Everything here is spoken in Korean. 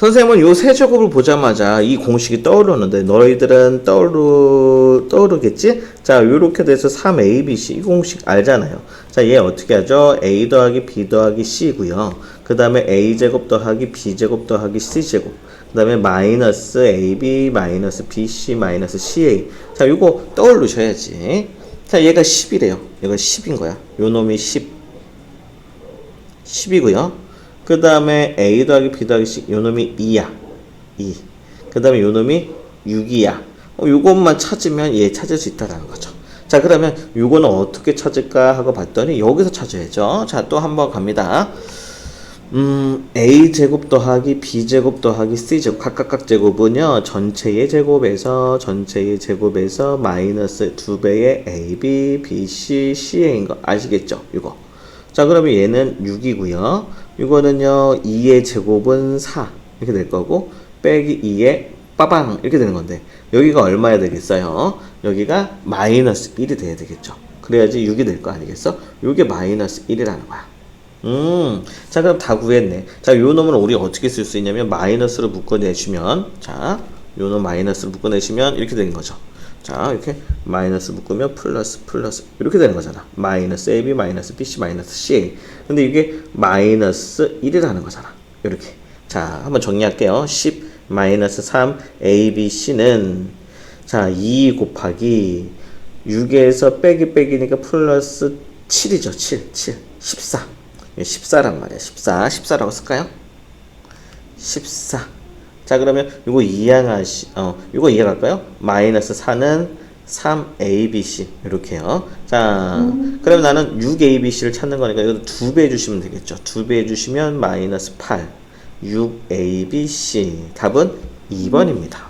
선생님은 요 세 제곱을 보자마자 이 공식이 떠오르는데 너희들은 떠오르 떠오르겠지? 자, 요렇게 돼서 3abc 이 공식 알잖아요. 자, 얘 어떻게 하죠? a 더하기 b 더하기 c고요. 그다음에 a 제곱 더하기 b 제곱 더하기 c 제곱. 그다음에 마이너스 ab 마이너스 bc 마이너스 ca. 자, 요거 떠오르셔야지. 자, 얘가 10이래요. 얘가 10인 거야. 요 놈이 10. 10이고요. 그 다음에 A 더하기 B 더하기 C 요놈이 2야. 2. 그 다음에 요놈이 6이야. 어, 요것만 찾으면 얘 찾을 수 있다라는 거죠. 자, 그러면 요거는 어떻게 찾을까 하고 봤더니 여기서 찾아야죠. 자, 또 한번 갑니다. 음, A 제곱 더하기 B 제곱 더하기 C 제곱 각각각 제곱은요 전체의 제곱에서 전체의 제곱에서 마이너스 두 배의 A, B, B, C, C인 거 아시겠죠? 이거. 자, 그러면 얘는 6이고요. 이거는요 2의 제곱은 4 이렇게 될 거고 빼기 2의 빠방 이렇게 되는 건데 여기가 얼마야 되겠어요? 여기가 마이너스 1이 돼야 되겠죠. 그래야지 6이 될 거 아니겠어? 이게 마이너스 1이라는 거야. 음, 자, 그럼 다 구했네. 자, 요 놈은 우리 어떻게 쓸 수 있냐면, 마이너스로 묶어내시면, 자, 요놈 마이너스로 묶어내시면, 이렇게 되는 거죠. 자, 이렇게 마이너스 묶으면 플러스, 플러스, 이렇게 되는 거잖아. 마이너스 AB, 마이너스 BC, 마이너스 CA. 근데 이게 마이너스 1이라는 거잖아. 이렇게. 자, 한번 정리할게요. 10, 마이너스 3, A, B, C는, 자, 2 곱하기 6에서 빼기 빼기니까 플러스 7이죠. 7, 7, 14. 14란 말이야. 14. 14라고 쓸까요? 14. 자, 그러면 이거 이해하시, 어, 이거 이해할까요? 마이너스 4는 3abc. 이렇게요. 자, 그러면 나는 6abc를 찾는 거니까 이거 두배 해주시면 되겠죠. 두 배 해주시면 마이너스 8. 6abc. 답은 2번입니다.